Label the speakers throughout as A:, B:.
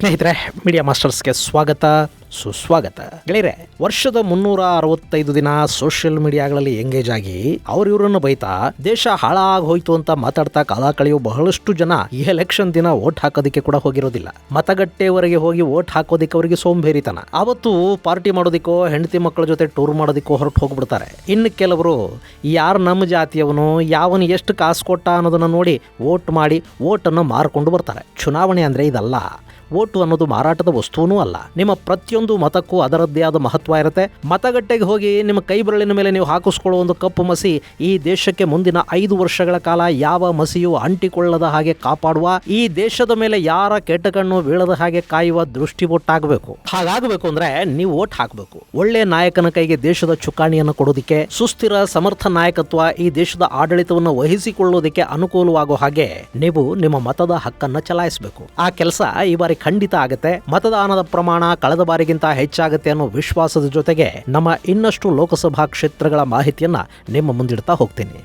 A: ಸ್ನೇಹಿತರೆ ಮೀಡಿಯಾ ಮಾಸ್ಟರ್ಸ್ಗೆ ಸ್ವಾಗತ, ಸುಸ್ವಾಗತ. ಗೆಳೆಯರೆ, ವರ್ಷದ ಮುನ್ನೂರ ಅರವತ್ತೈದು ದಿನ ಸೋಷಿಯಲ್ ಮೀಡಿಯಾಗಳಲ್ಲಿ ಎಂಗೇಜ್ ಆಗಿ ಅವ್ರಿವ್ರನ್ನು ಬೈತಾ ದೇಶ ಹಾಳಾಗಿ ಹೋಯ್ತು ಅಂತ ಮಾತಾಡ್ತಾ ಕಾಲ ಕಳೆಯೋ ಬಹಳಷ್ಟು ಜನ ಈ ಎಲೆಕ್ಷನ್ ದಿನ ವೋಟ್ ಹಾಕೋದಕ್ಕೆ ಕೂಡ ಹೋಗಿರೋದಿಲ್ಲ. ಮತಗಟ್ಟೆವರೆಗೆ ಹೋಗಿ ವೋಟ್ ಹಾಕೋದಿಕ್ಕೆ ಅವರಿಗೆ ಸೋಂಬೇರಿತನ. ಅವತ್ತು ಪಾರ್ಟಿ ಮಾಡೋದಿಕ್ಕೋ, ಹೆಂಡತಿ ಮಕ್ಕಳ ಜೊತೆ ಟೂರ್ ಮಾಡೋದಿಕ್ಕೋ ಹೊರಟು ಹೋಗ್ಬಿಡ್ತಾರೆ. ಇನ್ನು ಕೆಲವರು, ಯಾರು ನಮ್ಮ ಜಾತಿಯವನು, ಯಾವನು ಎಷ್ಟು ಕಾಸು ಕೊಟ್ಟ ಅನ್ನೋದನ್ನ ನೋಡಿ ವೋಟ್ ಮಾಡಿ ವೋಟನ್ನು ಮಾರ್ಕೊಂಡು ಬರ್ತಾರೆ. ಚುನಾವಣೆ ಅಂದರೆ ಇದಲ್ಲ. ವೋಟು ಅನ್ನೋದು ಮಾರಾಟದ ವಸ್ತುವೂ ಅಲ್ಲ. ನಿಮ್ಮ ಪ್ರತಿಯೊಂದು ಮತಕ್ಕೂ ಅದರದ್ದೇ ಆದ ಮಹತ್ವ ಇರುತ್ತೆ. ಮತಗಟ್ಟೆಗೆ ಹೋಗಿ ನಿಮ್ಮ ಕೈ ಬೆರಳಿನ ಮೇಲೆ ನೀವು ಹಾಕಿಸ್ಕೊಳ್ಳೋ ಒಂದು ಕಪ್ಪು ಮಸಿ ಈ ದೇಶಕ್ಕೆ ಮುಂದಿನ ಐದು ವರ್ಷಗಳ ಕಾಲ ಯಾವ ಮಸಿಯು ಅಂಟಿಕೊಳ್ಳದ ಹಾಗೆ ಕಾಪಾಡುವ, ಈ ದೇಶದ ಮೇಲೆ ಯಾರ ಕೆಟ್ಟ ಕಣ್ಣು ಬೀಳದ ಹಾಗೆ ಕಾಯುವ ದೃಷ್ಟಿ ಒಟ್ಟಾಗಬೇಕು. ಹಾಗಾಗಬೇಕು ಅಂದ್ರೆ ನೀವು ಓಟ್ ಹಾಕಬೇಕು. ಒಳ್ಳೆ ನಾಯಕನ ಕೈಗೆ ದೇಶದ ಚುಕ್ಕಾಣಿಯನ್ನು ಕೊಡೋದಿಕ್ಕೆ, ಸುಸ್ಥಿರ, ಸಮರ್ಥ ನಾಯಕತ್ವ ಈ ದೇಶದ ಆಡಳಿತವನ್ನು ವಹಿಸಿಕೊಳ್ಳೋದಕ್ಕೆ ಅನುಕೂಲವಾಗೋ ಹಾಗೆ ನೀವು ನಿಮ್ಮ ಮತದ ಹಕ್ಕನ್ನ ಚಲಾಯಿಸಬೇಕು. ಆ ಕೆಲಸ ಈ ಬಾರಿ ಖಂಡಿತ ಆಗುತ್ತೆ. ಮತದಾನದ ಪ್ರಮಾಣ ಕಳೆದ ಬಾರಿಗಿಂತ ಹೆಚ್ಚಾಗುತ್ತೆ ಅನ್ನೋ ವಿಶ್ವಾಸದ ಜೊತೆಗೆ ನಮ್ಮ ಇನ್ನಷ್ಟು ಲೋಕಸಭಾ ಕ್ಷೇತ್ರಗಳ ಮಾಹಿತಿಯನ್ನ ನಿಮ್ಮ ಮುಂದಿಡ್ತಾ ಹೋಗ್ತೀನಿ.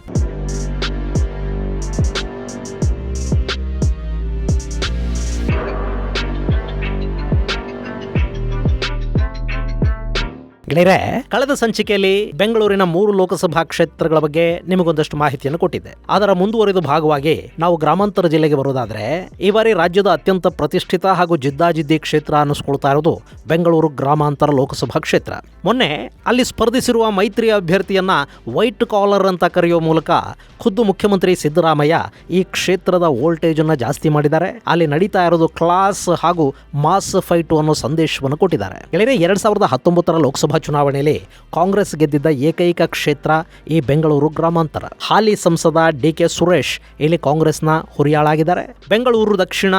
A: ಗೆಳೆಯರೆ, ಕಳೆದ ಸಂಚಿಕೆಯಲ್ಲಿ ಬೆಂಗಳೂರಿನ ಮೂರು ಲೋಕಸಭಾ ಕ್ಷೇತ್ರಗಳ ಬಗ್ಗೆ ನಿಮಗೊಂದಷ್ಟು ಮಾಹಿತಿಯನ್ನು ಕೊಟ್ಟಿದ್ದೆ. ಅದರ ಮುಂದುವರಿದ ಭಾಗವಾಗಿ ನಾವು ಗ್ರಾಮಾಂತರ ಜಿಲ್ಲೆಗೆ ಬರೋದಾದ್ರೆ ಈ ಬಾರಿ ರಾಜ್ಯದ ಅತ್ಯಂತ ಪ್ರತಿಷ್ಠಿತ ಹಾಗೂ ಜಿದ್ದಾಜಿದ್ದಿ ಕ್ಷೇತ್ರ ಅನ್ನಿಸ್ಕೊಳ್ತಾ ಇರೋದು ಬೆಂಗಳೂರು ಗ್ರಾಮಾಂತರ ಲೋಕಸಭಾ ಕ್ಷೇತ್ರ. ಮೊನ್ನೆ ಅಲ್ಲಿ ಸ್ಪರ್ಧಿಸಿರುವ ಮೈತ್ರಿ ಅಭ್ಯರ್ಥಿಯನ್ನ ವೈಟ್ ಕಾಲರ್ ಅಂತ ಕರೆಯುವ ಮೂಲಕ ಖುದ್ದು ಮುಖ್ಯಮಂತ್ರಿ ಸಿದ್ದರಾಮಯ್ಯ ಈ ಕ್ಷೇತ್ರದ ವೋಲ್ಟೇಜ್ ಅನ್ನ ಜಾಸ್ತಿ ಮಾಡಿದ್ದಾರೆ. ಅಲ್ಲಿ ನಡೀತಾ ಇರೋದು ಕ್ಲಾಸ್ ಹಾಗೂ ಮಾಸ್ ಫೈಟ್ ಅನ್ನೋ ಸಂದೇಶವನ್ನು ಕೊಟ್ಟಿದ್ದಾರೆ. ಗೆಳೆಯರೆ, ಎರಡ್ ಸಾವಿರದ ಹತ್ತೊಂಬತ್ತರ ಲೋಕಸಭಾ ಚುನಾವಣೆಯಲ್ಲಿ ಕಾಂಗ್ರೆಸ್ ಗೆದ್ದಿದ್ದ ಏಕೈಕ ಕ್ಷೇತ್ರ ಈ ಬೆಂಗಳೂರು ಗ್ರಾಮಾಂತರ. ಹಾಲಿ ಸಂಸದ ಡಿ ಕೆ ಸುರೇಶ್ ಇಲ್ಲಿ ಕಾಂಗ್ರೆಸ್ನ ಹುರಿಯಾಳಾಗಿದ್ದಾರೆ. ಬೆಂಗಳೂರು ದಕ್ಷಿಣ,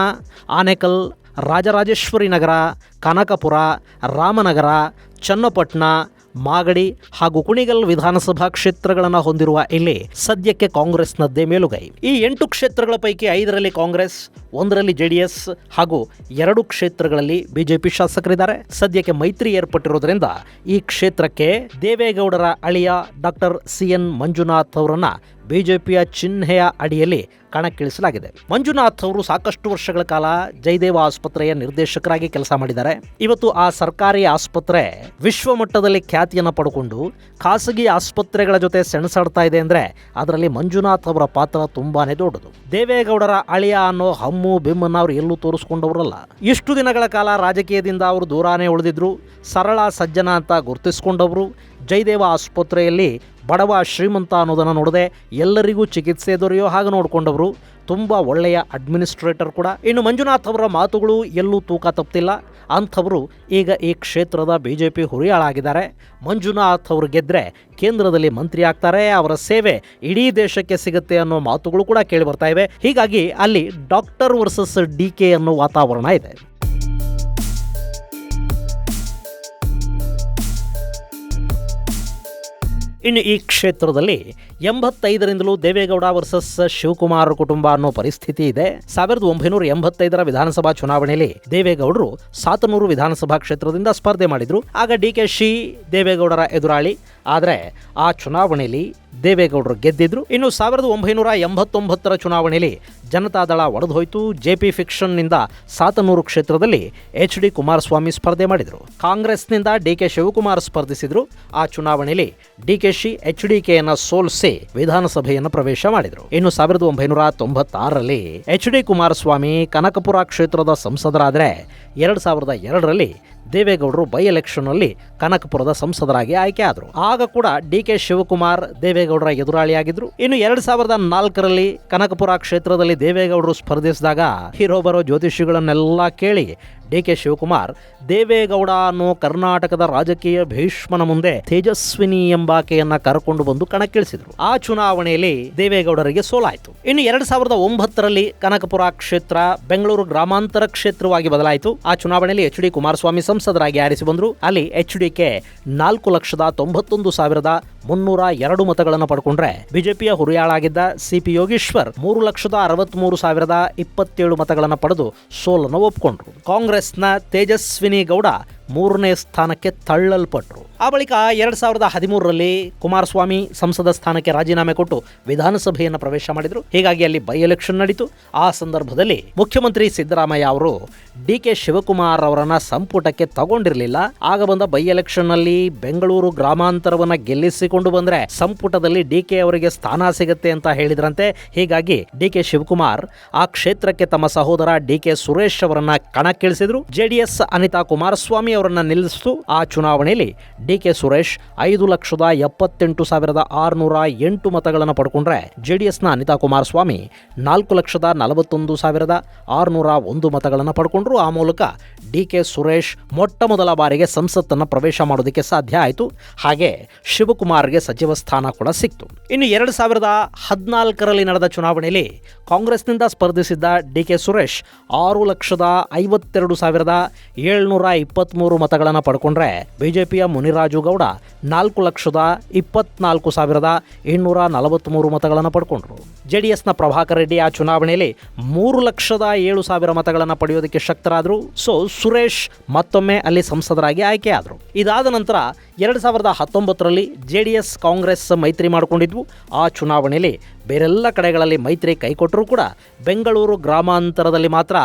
A: ಆನೇಕಲ್, ರಾಜರಾಜೇಶ್ವರಿ ನಗರ, ಕನಕಪುರ, ರಾಮನಗರ, ಚನ್ನಪಟ್ಟಣ, ಮಾಗಡಿ ಹಾಗೂ ಕುಣಿಗಲ್ ವಿಧಾನಸಭಾ ಕ್ಷೇತ್ರಗಳನ್ನು ಹೊಂದಿರುವ ಇಲ್ಲಿ ಸದ್ಯಕ್ಕೆ ಕಾಂಗ್ರೆಸ್ನದ್ದೇ ಮೇಲುಗೈ. ಈ ಎಂಟು ಕ್ಷೇತ್ರಗಳ ಪೈಕಿ ಐದರಲ್ಲಿ ಕಾಂಗ್ರೆಸ್ ಒಂದರಲ್ಲಿ ಜೆಡಿಎಸ್ ಹಾಗೂ ಎರಡು ಕ್ಷೇತ್ರಗಳಲ್ಲಿ ಬಿಜೆಪಿ ಶಾಸಕರಿದ್ದಾರೆ. ಸದ್ಯಕ್ಕೆ ಮೈತ್ರಿ ಏರ್ಪಟ್ಟಿರೋದ್ರಿಂದ ಈ ಕ್ಷೇತ್ರಕ್ಕೆ ದೇವೇಗೌಡರ ಅಳಿಯ ಡಾಕ್ಟರ್ ಸಿ ಎನ್ ಮಂಜುನಾಥ್ ಅವರನ್ನ ಬಿಜೆಪಿಯ ಚಿಹ್ನೆಯ ಅಡಿಯಲ್ಲಿ ಕಣಕ್ಕಿಳಿಸಲಾಗಿದೆ. ಮಂಜುನಾಥ್ ಅವರು ಸಾಕಷ್ಟು ವರ್ಷಗಳ ಕಾಲ ಜಯದೇವ ಆಸ್ಪತ್ರೆಯ ನಿರ್ದೇಶಕರಾಗಿ ಕೆಲಸ ಮಾಡಿದ್ದಾರೆ. ಇವತ್ತು ಆ ಸರ್ಕಾರಿ ಆಸ್ಪತ್ರೆ ವಿಶ್ವ ಮಟ್ಟದಲ್ಲಿ ಖ್ಯಾತಿಯನ್ನು ಪಡ್ಕೊಂಡು ಖಾಸಗಿ ಆಸ್ಪತ್ರೆಗಳ ಜೊತೆ ಸೆಣಸಾಡ್ತಾ ಇದೆ ಅಂದ್ರೆ ಅದರಲ್ಲಿ ಮಂಜುನಾಥ್ ಅವರ ಪಾತ್ರ ತುಂಬಾನೇ ದೊಡ್ಡದು. ದೇವೇಗೌಡರ ಅಳಿಯ ಅನ್ನೋ ಹಮ್ಮು ಬಿಮ್ಮನ್ನ ಅವರು ಎಲ್ಲೂ ತೋರಿಸ್ಕೊಂಡವರಲ್ಲ. ಇಷ್ಟು ದಿನಗಳ ಕಾಲ ರಾಜಕೀಯದಿಂದ ಅವರು ದೂರಾನೇ ಉಳಿದಿದ್ರು. ಸರಳ, ಸಜ್ಜನ ಅಂತ ಗುರುತಿಸ್ಕೊಂಡವರು. ಜಯದೇವ ಆಸ್ಪತ್ರೆಯಲ್ಲಿ ಬಡವ ಶ್ರೀಮಂತ ಅನ್ನೋದನ್ನು ನೋಡದೆ ಎಲ್ಲರಿಗೂ ಚಿಕಿತ್ಸೆ ದೊರೆಯೋ ಹಾಗೆ ನೋಡಿಕೊಂಡವರು. ತುಂಬ ಒಳ್ಳೆಯ ಅಡ್ಮಿನಿಸ್ಟ್ರೇಟರ್ ಕೂಡ. ಇನ್ನು ಮಂಜುನಾಥ್ ಅವರ ಮಾತುಗಳು ಎಲ್ಲೂ ತೂಕ ತಪ್ಪಿಲ್ಲ ಅಂಥವರು ಈಗ ಈ ಕ್ಷೇತ್ರದ ಬಿ ಜೆ ಪಿ ಹುರಿಯಾಳಾಗಿದ್ದಾರೆ. ಮಂಜುನಾಥ್ ಅವರು ಗೆದ್ದರೆ ಕೇಂದ್ರದಲ್ಲಿ ಮಂತ್ರಿ ಆಗ್ತಾರೆ, ಅವರ ಸೇವೆ ಇಡೀ ದೇಶಕ್ಕೆ ಸಿಗುತ್ತೆ ಅನ್ನೋ ಮಾತುಗಳು ಕೂಡ ಕೇಳಿ ಬರ್ತಾ ಇವೆ. ಹೀಗಾಗಿ ಅಲ್ಲಿ ಡಾಕ್ಟರ್ ವರ್ಸಸ್ ಡಿ ಕೆ ಅನ್ನೋ ವಾತಾವರಣ ಇದೆ. ಇನ್ನು ಈ ಕ್ಷೇತ್ರದಲ್ಲಿ ಎಂಬತ್ತೈದರಿಂದಲೂ ದೇವೇಗೌಡ ವರ್ಸಸ್ ಶಿವಕುಮಾರ್ ಕುಟುಂಬ ಅನ್ನೋ ಪರಿಸ್ಥಿತಿ ಇದೆ. ಸಾವಿರದ ಒಂಬೈನೂರ ಎಂಬತ್ತೈದರ ವಿಧಾನಸಭಾ ಚುನಾವಣೆಯಲ್ಲಿ ದೇವೇಗೌಡರು ಸಾತನೂರು ವಿಧಾನಸಭಾ ಕ್ಷೇತ್ರದಿಂದ ಸ್ಪರ್ಧೆ ಮಾಡಿದ್ರು. ಆಗ ಡಿ ಕೆ ಶಿ ದೇವೇಗೌಡರ ಎದುರಾಳಿ ಆದರೆ ಆ ಚುನಾವಣೆಯಲ್ಲಿ ದೇವೇಗೌಡರು ಗೆದ್ದಿದ್ರು. ಇನ್ನು ಸಾವಿರದ ಒಂಬೈನೂರ ಎಂಬತ್ತೊಂಬತ್ತರ ಚುನಾವಣೆಯಲ್ಲಿ ಜನತಾದಳ ಒಡೆದೋಯ್ತು ಜೆ ಪಿ ಫಿಕ್ಷನ್ನಿಂದ ಸಾತನೂರು ಕ್ಷೇತ್ರದಲ್ಲಿ ಎಚ್ ಡಿ ಕುಮಾರಸ್ವಾಮಿ ಸ್ಪರ್ಧೆ ಮಾಡಿದರು. ಕಾಂಗ್ರೆಸ್ನಿಂದ ಡಿ ಕೆ ಶಿವಕುಮಾರ್ ಸ್ಪರ್ಧಿಸಿದ್ರು. ಆ ಚುನಾವಣೆಯಲ್ಲಿ D K Shi, H D ಕೆಯನ್ನು ಸೋಲಿಸಿ ವಿಧಾನಸಭೆಯನ್ನು ಪ್ರವೇಶ ಮಾಡಿದರು. ಇನ್ನು ಸಾವಿರದ ಒಂಬೈನೂರ ತೊಂಬತ್ತಾರರಲ್ಲಿ ಎಚ್ ಡಿ ಕುಮಾರಸ್ವಾಮಿ ಕನಕಪುರ ಕ್ಷೇತ್ರದ ಸಂಸದರಾದರೆ ಎರಡು ಸಾವಿರದ ಎರಡರಲ್ಲಿ ದೇವೇಗೌಡರು ಬೈ ಎಲೆಕ್ಷನ್ನಲ್ಲಿ ಕನಕಪುರದ ಸಂಸದರಾಗಿ ಆಯ್ಕೆ ಆದರು. ಆಗ ಕೂಡ ಡಿ ಕೆ ಶಿವಕುಮಾರ್ ದೇವೇಗೌಡರ ಎದುರಾಳಿಯಾಗಿದ್ರು. ಇನ್ನು ಎರಡ್ ಸಾವಿರದ ನಾಲ್ಕರಲ್ಲಿ ಕನಕಪುರ ಕ್ಷೇತ್ರದಲ್ಲಿ ದೇವೇಗೌಡರು ಸ್ಪರ್ಧಿಸಿದಾಗ ಹೀರೋ ಬರೋ ಜ್ಯೋತಿಷಿಗಳನ್ನೆಲ್ಲ ಕೇಳಿ ಡಿ ಕೆ ಶಿವಕುಮಾರ್, ದೇವೇಗೌಡ ಅನ್ನೋ ಕರ್ನಾಟಕದ ರಾಜಕೀಯ ಭೀಷ್ಮನ ಮುಂದೆ ತೇಜಸ್ವಿನಿ ಎಂಬಾಕೆಯನ್ನ ಕರ್ಕೊಂಡು ಬಂದು ಕಣಕ್ಕಿಳಿಸಿದ್ರು. ಆ ಚುನಾವಣೆಯಲ್ಲಿ ದೇವೇಗೌಡರಿಗೆ ಸೋಲಾಯಿತು. ಇನ್ನು ಎರಡ್ ಸಾವಿರದ ಒಂಬತ್ತರಲ್ಲಿ ಕನಕಪುರ ಕ್ಷೇತ್ರ, ಬೆಂಗಳೂರು ಗ್ರಾಮಾಂತರ ಕ್ಷೇತ್ರವಾಗಿ ಬದಲಾಯಿತು. ಆ ಚುನಾವಣೆಯಲ್ಲಿ ಎಚ್ ಡಿ ಕುಮಾರಸ್ವಾಮಿ ಸಂಸದರಾಗಿ ಆರಿಸಿ ಬಂದ್ರು ಅಲ್ಲಿ ಎಚ್ ಡಿ ಕೆ ನಾಲ್ಕು ಲಕ್ಷದ ತೊಂಬತ್ತೊಂದು ಸಾವಿರದ ಮುನ್ನೂರ ಎರಡು ಮತಗಳನ್ನು ಪಡ್ಕೊಂಡ್ರೆ ಬಿಜೆಪಿಯ ಹುರಿಯಾಳಾಗಿದ್ದ ಸಿ ಪಿ ಯೋಗೇಶ್ವರ್ ಮೂರು ಲಕ್ಷದ ಅರವತ್ಮೂರು ಸಾವಿರದ ಇಪ್ಪತ್ತೇಳು ಮತಗಳನ್ನು ಪಡೆದು ಸೋಲನ್ನು ಒಪ್ಪಿಕೊಂಡ್ರು ಕಾಂಗ್ರೆಸ್ ಕಾಂಗ್ರೆಸ್ನ ತೇಜಸ್ವಿನಿ ಗೌಡ ಮೂರನೇ ಸ್ಥಾನಕ್ಕೆ ತಳ್ಳಲ್ಪಟ್ಟರು ಆ ಬಳಿಕ ಎರಡ್ ಸಾವಿರದ ಹದಿಮೂರರಲ್ಲಿ ಕುಮಾರಸ್ವಾಮಿ ಸಂಸದ ಸ್ಥಾನಕ್ಕೆ ರಾಜೀನಾಮೆ ಕೊಟ್ಟು ವಿಧಾನಸಭೆಯನ್ನು ಪ್ರವೇಶ ಮಾಡಿದ್ರು. ಹೀಗಾಗಿ ಅಲ್ಲಿ ಬೈ ಎಲೆಕ್ಷನ್ ನಡೀತು. ಆ ಸಂದರ್ಭದಲ್ಲಿ ಮುಖ್ಯಮಂತ್ರಿ ಸಿದ್ದರಾಮಯ್ಯ ಅವರು ಡಿ ಕೆ ಶಿವಕುಮಾರ್ ಅವರನ್ನ ಸಂಪುಟಕ್ಕೆ ತಗೊಂಡಿರಲಿಲ್ಲ. ಆಗ ಬಂದ ಬೈ ಎಲೆಕ್ಷನ್ನಲ್ಲಿ ಬೆಂಗಳೂರು ಗ್ರಾಮಾಂತರವನ್ನ ಗೆಲ್ಲಿಸಿಕೊಂಡು ಬಂದ್ರೆ ಸಂಪುಟದಲ್ಲಿ ಡಿ ಕೆ ಅವರಿಗೆ ಸ್ಥಾನ ಸಿಗುತ್ತೆ ಅಂತ ಹೇಳಿದ್ರಂತೆ. ಹೀಗಾಗಿ ಡಿ ಕೆ ಶಿವಕುಮಾರ್ ಆ ಕ್ಷೇತ್ರಕ್ಕೆ ತಮ್ಮ ಸಹೋದರ ಡಿ ಕೆ ಸುರೇಶ್ ಅವರನ್ನ ಕಣಕ್ಕಿಳಿಸಿದ್ರು. ಜೆಡಿಎಸ್ ಅನಿತಾ ಕುಮಾರಸ್ವಾಮಿ ಅವರನ್ನ ನಿಲ್ಲಿಸಿತು. ಆ ಚುನಾವಣೆಯಲ್ಲಿ ಡಿ ಕೆ ಸುರೇಶ್ ಐದು ಲಕ್ಷದ ಎಪ್ಪತ್ತೆಂಟು ಸಾವಿರದ ಆರುನೂರ ಎಂಟು ಮತಗಳನ್ನು ಪಡ್ಕೊಂಡ್ರೆ ಜೆಡಿಎಸ್ನ ಅನಿತಾ ಕುಮಾರಸ್ವಾಮಿ ನಾಲ್ಕು ಲಕ್ಷದ ನಲವತ್ತೊಂದು ಸಾವಿರದ ಆರುನೂರ ಒಂದು ಮತಗಳನ್ನು ಪಡ್ಕೊಂಡ್ರು. ಆ ಮೂಲಕ ಡಿ ಕೆ ಸುರೇಶ್ ಮೊಟ್ಟ ಮೊದಲ ಬಾರಿಗೆ ಸಂಸತ್ತನ್ನು ಪ್ರವೇಶ ಮಾಡೋದಕ್ಕೆ ಸಾಧ್ಯ ಆಯಿತು. ಹಾಗೆ ಶಿವಕುಮಾರ್ಗೆ ಸಚಿವ ಸ್ಥಾನ ಕೂಡ ಸಿಕ್ತು. ಇನ್ನು ಎರಡು ಸಾವಿರದ ಹದಿನಾಲ್ಕರಲ್ಲಿ ನಡೆದ ಚುನಾವಣೆಯಲ್ಲಿ ಕಾಂಗ್ರೆಸ್ನಿಂದ ಸ್ಪರ್ಧಿಸಿದ್ದ ಡಿ ಕೆ ಸುರೇಶ್ ಆರು ಲಕ್ಷದ ಐವತ್ತೆರಡು ಸಾವಿರದ ಏಳ್ನೂರ ಇಪ್ಪತ್ತ್ಮೂರು ಮತಗಳನ್ನು ಪಡ್ಕೊಂಡ್ರೆ ಬಿಜೆಪಿಯ ಮುನಿರಾಜು ಗೌಡ ನಾಲ್ಕು ಲಕ್ಷದ ಇಪ್ಪತ್ನಾಲ್ಕು ಸಾವಿರದ ಇನ್ನೂರ ನಲವತ್ತ್ಮೂರು ಮತಗಳನ್ನು ಪಡ್ಕೊಂಡ್ರು. ಜೆ ಡಿ ಎಸ್ನ ಪ್ರಭಾಕರ್ ರೆಡ್ಡಿ ಆ ಚುನಾವಣೆಯಲ್ಲಿ ಮೂರು ಲಕ್ಷದ ಏಳು ಸಾವಿರ ಮತಗಳನ್ನು ಪಡೆಯೋದಕ್ಕೆ ಶಕ್ತರಾದರು. ಸೊ, ಸುರೇಶ್ ಮತ್ತೊಮ್ಮೆ ಅಲ್ಲಿ ಸಂಸದರಾಗಿ ಆಯ್ಕೆಯಾದರು. ಇದಾದ ನಂತರ ಎರಡು ಸಾವಿರದ ಹತ್ತೊಂಬತ್ತರಲ್ಲಿ ಜೆ ಡಿ ಎಸ್ ಕಾಂಗ್ರೆಸ್ ಮೈತ್ರಿ ಮಾಡಿಕೊಂಡಿದ್ವು. ಆ ಚುನಾವಣೆಯಲ್ಲಿ ಬೇರೆಲ್ಲ ಕಡೆಗಳಲ್ಲಿ ಮೈತ್ರಿ ಕೈ ಕೊಟ್ಟರೂ ಕೂಡ ಬೆಂಗಳೂರು ಗ್ರಾಮಾಂತರದಲ್ಲಿ ಮಾತ್ರ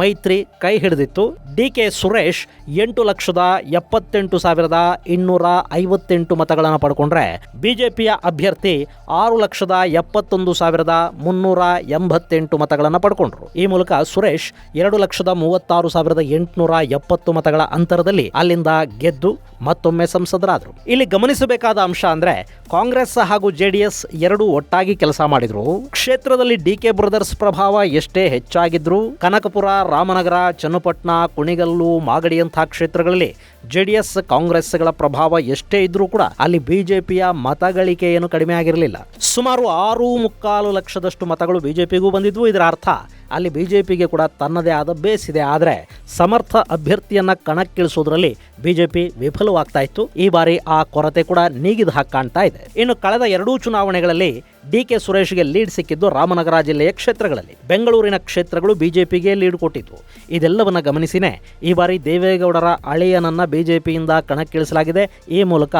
A: ಮೈತ್ರಿ ಕೈ ಹಿಡಿದಿತ್ತು. ಡಿ ಕೆ ಸುರೇಶ್ ಎಂಟು ಲಕ್ಷದ ಎಪ್ಪತ್ತೆಂಟು ಸಾವಿರದ ಇನ್ನೂರ ಐವತ್ತೆಂಟು ಮತಗಳನ್ನು ಪಡ್ಕೊಂಡ್ರೆ ಬಿಜೆಪಿಯ ಅಭ್ಯರ್ಥಿ ಆರು ಲಕ್ಷದ ಎಪ್ಪತ್ತೊಂದು ಸಾವಿರದ ಮುನ್ನೂರ ಎಂಬತ್ತೆಂಟು ಮತಗಳನ್ನು ಪಡ್ಕೊಂಡ್ರು. ಈ ಮೂಲಕ ಸುರೇಶ್ ಎರಡು ಲಕ್ಷದ ಮೂವತ್ತಾರು ಸಾವಿರದ ಎಂಟುನೂರ ಎಪ್ಪತ್ತು ಮತಗಳ ಅಂತರದಲ್ಲಿ ಅಲ್ಲಿಂದ ಗೆದ್ದು ಮತ್ತೊಮ್ಮೆ ಸಂಸದರಾದರು. ಇಲ್ಲಿ ಗಮನಿಸಬೇಕಾದ ಅಂಶ ಅಂದ್ರೆ ಕಾಂಗ್ರೆಸ್ ಹಾಗೂ ಜೆಡಿಎಸ್ ಎರಡೂ ಒಟ್ಟಾಗಿ ಕೆಲಸ ಮಾಡಿದ್ರು. ಕ್ಷೇತ್ರದಲ್ಲಿ ಡಿ ಕೆ ಬ್ರದರ್ಸ್ ಪ್ರಭಾವ ಎಷ್ಟೇ ಹೆಚ್ಚಾಗಿದ್ರು ಕನಕಪುರ, ರಾಮನಗರ, ಚನ್ನಪಟ್ಟಣ, ಕುಣಿಗಲ್ಲು ಮಾಗಡಿಯಂತಹ ಕ್ಷೇತ್ರಗಳಲ್ಲಿ ಜೆಡಿಎಸ್ ಕಾಂಗ್ರೆಸ್ಗಳ ಪ್ರಭಾವ ಎಷ್ಟೇ ಇದ್ರೂ ಕೂಡ ಅಲ್ಲಿ ಬಿಜೆಪಿಯ ಮತಗಳಿಕೆ ಏನು ಕಡಿಮೆ ಆಗಿರಲಿಲ್ಲ. ಸುಮಾರು ಆರು ಮುಕ್ಕಾಲು ಲಕ್ಷದಷ್ಟು ಮತಗಳು ಬಿಜೆಪಿಗೂ ಬಂದಿದ್ವು. ಇದರ ಅರ್ಥ ಅಲ್ಲಿ ಬಿ ಜೆ ಪಿಗೆ ಕೂಡ ತನ್ನದೇ ಆದ ಬೇಸ್ ಇದೆ. ಆದರೆ ಸಮರ್ಥ ಅಭ್ಯರ್ಥಿಯನ್ನ ಕಣಕ್ಕಿಳಿಸೋದ್ರಲ್ಲಿ ಬಿಜೆಪಿ ವಿಫಲವಾಗ್ತಾ ಇತ್ತು. ಈ ಬಾರಿ ಆ ಕೊರತೆ ಕೂಡ ನೀಗಿದ ಹಾಗೆ ಕಾಣ್ತಾ ಇದೆ. ಇನ್ನು ಕಳೆದ ಎರಡೂ ಚುನಾವಣೆಗಳಲ್ಲಿ ಡಿ ಕೆ ಸುರೇಶ್ಗೆ ಲೀಡ್ ಸಿಕ್ಕಿದ್ದು ರಾಮನಗರ ಜಿಲ್ಲೆಯ ಕ್ಷೇತ್ರಗಳಲ್ಲಿ. ಬೆಂಗಳೂರಿನ ಕ್ಷೇತ್ರಗಳು ಬಿಜೆಪಿಗೆ ಲೀಡ್ ಕೊಟ್ಟಿತ್ತು. ಇದೆಲ್ಲವನ್ನ ಗಮನಿಸಿನೇ ಈ ಬಾರಿ ದೇವೇಗೌಡರ ಅಳೆಯನನ್ನ ಬಿಜೆಪಿಯಿಂದ ಕಣಕ್ಕಿಳಿಸಲಾಗಿದೆ. ಈ ಮೂಲಕ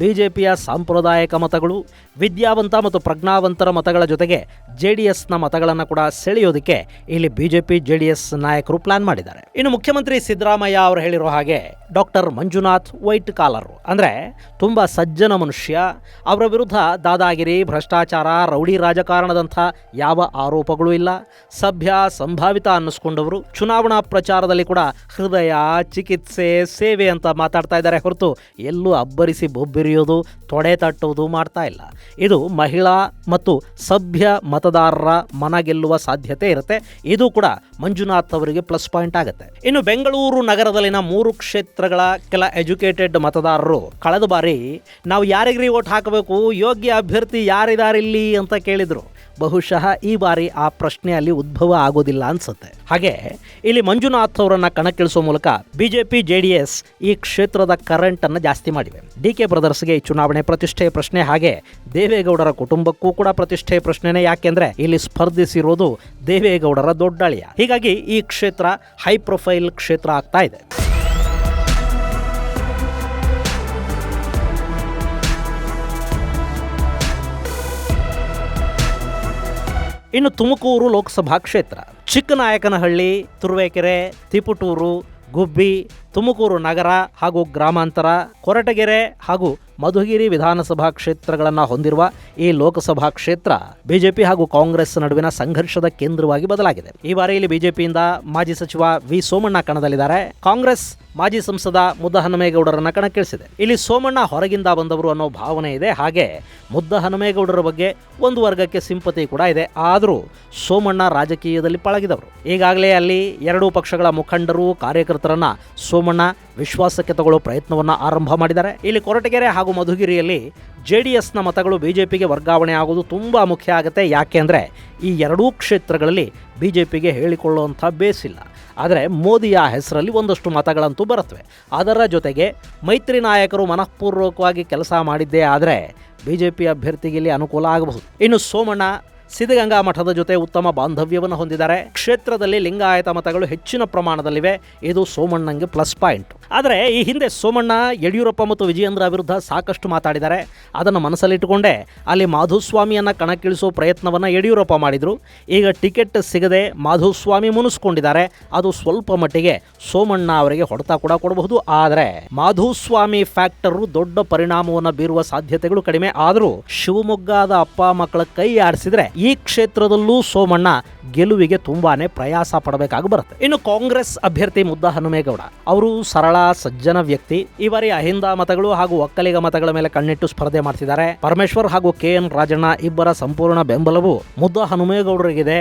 A: ಬಿಜೆಪಿಯ ಸಾಂಪ್ರದಾಯಿಕ ಮತಗಳು, ವಿದ್ಯಾವಂತ ಮತ್ತು ಪ್ರಜ್ಞಾವಂತರ ಮತಗಳ ಜೊತೆಗೆ ಜೆ ಡಿ ಎಸ್ನ ಮತಗಳನ್ನು ಕೂಡ ಸೆಳೆಯೋದಕ್ಕೆ ಇಲ್ಲಿ ಬಿಜೆಪಿ ಜೆ ಡಿ ಎಸ್ ನಾಯಕರು ಪ್ಲಾನ್ ಮಾಡಿದ್ದಾರೆ. ಇನ್ನು ಮುಖ್ಯಮಂತ್ರಿ ಸಿದ್ದರಾಮಯ್ಯ ಅವರು ಹೇಳಿರೋ ಹಾಗೆ ಡಾಕ್ಟರ್ ಮಂಜುನಾಥ್ ವೈಟ್ ಕಾಲರ್ ಅಂದ್ರೆ ತುಂಬಾ ಸಜ್ಜನ ಮನುಷ್ಯ. ಅವರ ವಿರುದ್ಧ ದಾದಾಗಿರಿ, ಭ್ರಷ್ಟಾಚಾರ, ರೌಡಿ ರಾಜಕಾರಣದಂಥ ಯಾವ ಆರೋಪಗಳೂ ಇಲ್ಲ. ಸಭ್ಯ, ಸಂಭಾವಿತ ಅನ್ನಿಸ್ಕೊಂಡವರು ಚುನಾವಣಾ ಪ್ರಚಾರದಲ್ಲಿ ಕೂಡ ಹೃದಯ ಚಿಕಿತ್ಸೆ, ಸೇವೆ ಅಂತ ಮಾತಾಡ್ತಾ ಇದ್ದಾರೆ ಹೊರತು ಎಲ್ಲೂ ಅಬ್ಬರಿಸಿ ಬೊಬ್ಬಿರಿಯೋದು ತೊಡೆ ತಟ್ಟುವುದು ಮಾಡ್ತಾ ಇಲ್ಲ. ಇದು ಮಹಿಳಾ ಮತ್ತು ಸಭ್ಯ ಮತದಾರರ ಮನ ಗೆಲ್ಲುವ ಸಾಧ್ಯತೆ ಇರುತ್ತೆ. ಇದು ಕೂಡ ಮಂಜುನಾಥ್ ಅವರಿಗೆ ಪ್ಲಸ್ ಪಾಯಿಂಟ್ ಆಗುತ್ತೆ. ಇನ್ನು ಬೆಂಗಳೂರು ನಗರದಲ್ಲಿನ ಮೂರು ಕ್ಷೇತ್ರಗಳ ಕೆಲ ಎಜುಕೇಟೆಡ್ ಮತದಾರರು, ಕಳೆದ ಬಾರಿ ನಾವು ಯಾರಿಗ್ರಿ ಓಟ್ ಹಾಕಬೇಕು, ಯೋಗ್ಯ ಅಭ್ಯರ್ಥಿ ಯಾರಿದಾರಿಲ್ಲಿ ಅಂತ ಕೇಳಿದರು. ಬಹುಶಃ ಈ ಬಾರಿ ಆ ಪ್ರಶ್ನೆ ಅಲ್ಲಿ ಉದ್ಭವ ಆಗೋದಿಲ್ಲ ಅನ್ಸುತ್ತೆ. ಹಾಗೆ ಇಲ್ಲಿ ಮಂಜುನಾಥ್ ಅವರನ್ನ ಕಣಕ್ಕಿಳಿಸುವ ಮೂಲಕ ಬಿಜೆಪಿ ಎಸ್ ಈ ಕ್ಷೇತ್ರದ ಕರೆಂಟ್ ಅನ್ನು ಜಾಸ್ತಿ ಮಾಡಿವೆ. ಡಿ ಕೆ ಬ್ರದರ್ಸ್ಗೆ ಈ ಚುನಾವಣೆ ಪ್ರತಿಷ್ಠೆಯ ಪ್ರಶ್ನೆ, ಹಾಗೆ ದೇವೇಗೌಡರ ಕುಟುಂಬಕ್ಕೂ ಕೂಡ ಪ್ರತಿಷ್ಠೆಯ ಪ್ರಶ್ನೆನೇ ಯಾಕೆಂದ್ರೆ ಇಲ್ಲಿ ಸ್ಪರ್ಧಿಸಿರೋದು ದೇವೇಗೌಡರ ದೊಡ್ಡಳಿಯ. ಹೀಗಾಗಿ ಈ ಕ್ಷೇತ್ರ ಹೈ ಪ್ರೊಫೈಲ್ ಕ್ಷೇತ್ರ ಆಗ್ತಾ ಇದೆ. ಇನ್ನು ತುಮಕೂರು ಲೋಕಸಭಾ ಕ್ಷೇತ್ರ. ಚಿಕ್ಕನಾಯಕನಹಳ್ಳಿ, ತುರುವೇಕೆರೆ, ತಿಪುಟೂರು, ಗುಬ್ಬಿ, ತುಮಕೂರು ನಗರ ಹಾಗೂ ಗ್ರಾಮಾಂತರ, ಕೊರಟಗೆರೆ ಹಾಗೂ ಮಧುಗಿರಿ ವಿಧಾನಸಭಾ ಕ್ಷೇತ್ರಗಳನ್ನು ಹೊಂದಿರುವ ಈ ಲೋಕಸಭಾ ಕ್ಷೇತ್ರ ಬಿಜೆಪಿ ಹಾಗೂ ಕಾಂಗ್ರೆಸ್ ನಡುವಿನ ಸಂಘರ್ಷದ ಕೇಂದ್ರವಾಗಿ ಬದಲಾಗಿದೆ. ಈ ಬಾರಿ ಇಲ್ಲಿ ಬಿಜೆಪಿಯಿಂದ ಮಾಜಿ ಸಚಿವ ವಿ ಸೋಮಣ್ಣ ಕಣದಲ್ಲಿದ್ದಾರೆ. ಕಾಂಗ್ರೆಸ್ ಮಾಜಿ ಸಂಸದ ಮುದ್ದಹನುಮೇಗೌಡರನ್ನು ಕಣಕ್ಕಿಳಿಸಿದೆ ಇಲ್ಲಿ ಸೋಮಣ್ಣ ಹೊರಗಿಂದ ಬಂದವರು ಅನ್ನೋ ಭಾವನೆ ಇದೆ. ಹಾಗೆ ಮುದ್ದಹನುಮೇಗೌಡರ ಬಗ್ಗೆ ಒಂದು ವರ್ಗಕ್ಕೆ ಸಿಂಪತಿ ಕೂಡ ಇದೆ. ಆದರೂ ಸೋಮಣ್ಣ ರಾಜಕೀಯದಲ್ಲಿ ಪಳಗಿದವರು. ಈಗಾಗಲೇ ಅಲ್ಲಿ ಎರಡೂ ಪಕ್ಷಗಳ ಮುಖಂಡರು, ಕಾರ್ಯಕರ್ತರನ್ನ ಸೋಮಣ್ಣ ವಿಶ್ವಾಸಕ್ಕೆ ತಗೊಳ್ಳೋ ಪ್ರಯತ್ನವನ್ನ ಆರಂಭ ಮಾಡಿದ್ದಾರೆ. ಇಲ್ಲಿ ಕೊರಟಗೆರೆ ಹಾಗೂ ಮಧುಗಿರಿಯಲ್ಲಿ ಜೆ ಡಿ ಎಸ್ನ ಮತಗಳು ಬಿಜೆಪಿಗೆ ವರ್ಗಾವಣೆ ಆಗೋದು ತುಂಬ ಮುಖ್ಯ ಆಗುತ್ತೆ. ಯಾಕೆಂದರೆ ಈ ಎರಡೂ ಕ್ಷೇತ್ರಗಳಲ್ಲಿ ಬಿಜೆಪಿಗೆ ಹೇಳಿಕೊಳ್ಳುವಂಥ ಬೇಸಿಲ್ಲ. ಆದರೆ ಮೋದಿಯ ಹೆಸರಲ್ಲಿ ಒಂದಷ್ಟು ಮತಗಳಂತೂ ಬರುತ್ತವೆ. ಅದರ ಜೊತೆಗೆ ಮೈತ್ರಿ ನಾಯಕರು ಮನಃಪೂರ್ವಕವಾಗಿ ಕೆಲಸ ಮಾಡಿದ್ದೇ ಆದರೆ ಬಿ ಜೆ ಪಿ ಅಭ್ಯರ್ಥಿಗೆ ಇಲ್ಲಿ ಅನುಕೂಲ ಆಗಬಹುದು. ಇನ್ನು ಸೋಮಣ್ಣ ಸಿದ್ಧಗಂಗಾ ಮಠದ ಜೊತೆ ಉತ್ತಮ ಬಾಂಧವ್ಯವನ್ನು ಹೊಂದಿದ್ದಾರೆ. ಕ್ಷೇತ್ರದಲ್ಲಿ ಲಿಂಗಾಯತ ಮತಗಳು ಹೆಚ್ಚಿನ ಪ್ರಮಾಣದಲ್ಲಿವೆ. ಇದು ಸೋಮಣ್ಣಂಗೆ ಪ್ಲಸ್ ಪಾಯಿಂಟ್ ಆದರೆ ಈ ಹಿಂದೆ ಸೋಮಣ್ಣ, ಯಡಿಯೂರಪ್ಪ ಮತ್ತು ವಿಜಯೇಂದ್ರ ವಿರುದ್ಧ ಸಾಕಷ್ಟು ಮಾತಾಡಿದ್ದಾರೆ. ಅದನ್ನು ಮನಸ್ಸಲ್ಲಿಟ್ಟುಕೊಂಡೇ. ಅಲ್ಲಿ ಮಾಧುಸ್ವಾಮಿಯನ್ನು ಕಣಕ್ಕಿಳಿಸುವ ಪ್ರಯತ್ನವನ್ನು ಯಡಿಯೂರಪ್ಪ ಮಾಡಿದರು. ಈಗ ಟಿಕೆಟ್ ಸಿಗದೆ ಮಾಧುಸ್ವಾಮಿ ಮುನಿಸ್ಕೊಂಡಿದ್ದಾರೆ. ಅದು ಸ್ವಲ್ಪ ಮಟ್ಟಿಗೆ ಸೋಮಣ್ಣ ಅವರಿಗೆ ಹೊಡೆತ ಕೂಡ ಕೊಡಬಹುದು. ಆದರೆ ಮಾಧುಸ್ವಾಮಿ ಫ್ಯಾಕ್ಟರು ದೊಡ್ಡ ಪರಿಣಾಮವನ್ನು ಬೀರುವ ಸಾಧ್ಯತೆಗಳು ಕಡಿಮೆ. ಆದರೂ ಶಿವಮೊಗ್ಗದ ಅಪ್ಪ ಮಕ್ಕಳ ಕೈ ಆಡಿಸಿದ್ರೆ ಈ ಕ್ಷೇತ್ರದಲ್ಲೂ ಸೋಮಣ್ಣ ಗೆಲುವಿಗೆ ತುಂಬಾನೇ ಪ್ರಯಾಸ ಪಡಬೇಕಾಗಿ ಬರುತ್ತೆ. ಇನ್ನು ಕಾಂಗ್ರೆಸ್ ಅಭ್ಯರ್ಥಿ ಮುದ್ದ ಹನುಮೇಗೌಡ, ಅವರು ಸರಳ, ಸಜ್ಜನ ವ್ಯಕ್ತಿ. ಇವರಿ ಅಹಿಂದ ಮತಗಳು ಹಾಗೂ ಒಕ್ಕಲಿಗ ಮತಗಳ ಮೇಲೆ ಕಣ್ಣಿಟ್ಟು ಸ್ಪರ್ಧೆ ಮಾಡ್ತಿದ್ದಾರೆ. ಪರಮೇಶ್ವರ್ ಹಾಗೂ ಕೆ ಎನ್ ರಾಜಣ್ಣ ಇಬ್ಬರ ಸಂಪೂರ್ಣ ಬೆಂಬಲವು ಮುದ್ದ ಹನುಮೇಗೌಡರಿಗಿದೆ.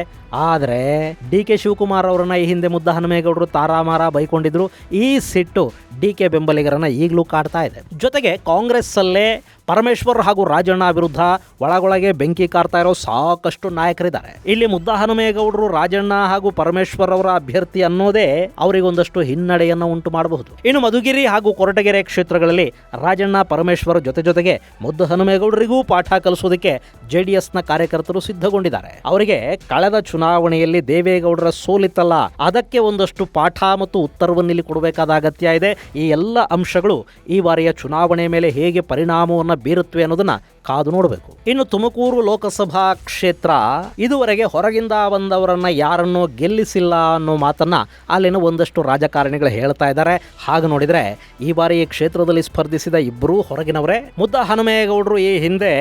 A: ಆದರೆ ಡಿ ಕೆ ಶಿವಕುಮಾರ್ ಅವರನ್ನ ಈ ಹಿಂದೆ ಮುದ್ದ ಹನುಮೇಗೌಡರು ತಾರಾಮಾರ ಬೈಕೊಂಡಿದ್ರು. ಈ ಸಿಟ್ಟು ಡಿ ಕೆ ಬೆಂಬಲಿಗರನ್ನ ಈಗಲೂ ಕಾಡ್ತಾ ಇದೆ. ಜೊತೆಗೆ ಕಾಂಗ್ರೆಸ್ ಅಲ್ಲೇ ಪರಮೇಶ್ವರ್ ಹಾಗೂ ರಾಜಣ್ಣ ವಿರುದ್ಧ ಒಳಗೊಳಗೆ ಬೆಂಕಿ ಕಾರ್ತಾ ಇರೋ ಸಾಕಷ್ಟು ನಾಯಕರಿದ್ದಾರೆ. ಇಲ್ಲಿ ಮುದ್ದ ಹನುಮೇಗೌಡರು ರಾಜಣ್ಣ ಹಾಗೂ ಪರಮೇಶ್ವರ್ ಅವರ ಅಭ್ಯರ್ಥಿ ಅನ್ನೋದೇ ಅವರಿಗೊಂದಷ್ಟು ಹಿನ್ನಡೆಯನ್ನು ಉಂಟು ಮಾಡಬಹುದು. ಇನ್ನು ಮಧುಗಿರಿ ಹಾಗೂ ಕೊರಟಗೆರೆ ಕ್ಷೇತ್ರಗಳಲ್ಲಿ ರಾಜಣ್ಣ, ಪರಮೇಶ್ವರ್ ಜೊತೆ ಜೊತೆಗೆ ಮುದ್ದ ಹನುಮೇಗೌಡರಿಗೂ ಪಾಠ ಕಲಿಸೋದಕ್ಕೆ ಜೆಡಿಎಸ್ನ ಕಾರ್ಯಕರ್ತರು ಸಿದ್ಧಗೊಂಡಿದ್ದಾರೆ. ಅವರಿಗೆ ಕಳೆದ ಚುನಾವಣೆಯಲ್ಲಿ ದೇವೇಗೌಡರ ಸೋಲಿತ್ತಲ್ಲ, ಅದಕ್ಕೆ ಒಂದಷ್ಟು ಪಾಠ ಮತ್ತು ಉತ್ತರವನ್ನು ಇಲ್ಲಿ ಕೊಡಬೇಕಾದ ಅಗತ್ಯ ಇದೆ. ಈ ಎಲ್ಲ ಅಂಶಗಳು ಈ ಬಾರಿಯ ಚುನಾವಣೆ ಮೇಲೆ ಹೇಗೆ ಪರಿಣಾಮವನ್ನು ಬೀರುತ್ತವೆ ಅನ್ನೋದನ್ನ ಕಾದು ನೋಡಬೇಕು. ಇನ್ನು ತುಮಕೂರು ಲೋಕಸಭಾ ಕ್ಷೇತ್ರ ಇದುವರೆಗೆ ಹೊರಗಿಂದ ಬಂದವರನ್ನ ಯಾರನ್ನೂ ಗೆಲ್ಲಿಸಿಲ್ಲ ಅನ್ನೋ ಮಾತನ್ನ ಅಲ್ಲಿನ ಒಂದಷ್ಟು ರಾಜಕಾರಣಿಗಳು ಹೇಳ್ತಾ ಇದ್ದಾರೆ. ಹಾಗೆ ನೋಡಿದ್ರೆ ಈ ಬಾರಿ ಈ ಕ್ಷೇತ್ರದಲ್ಲಿ ಸ್ಪರ್ಧಿಸಿದ ಇಬ್ಬರೂ ಹೊರಗಿನವರೇ. ಮುದ್ದ ಹನುಮೇಗೌಡರು ಈ ಹಿಂದೆ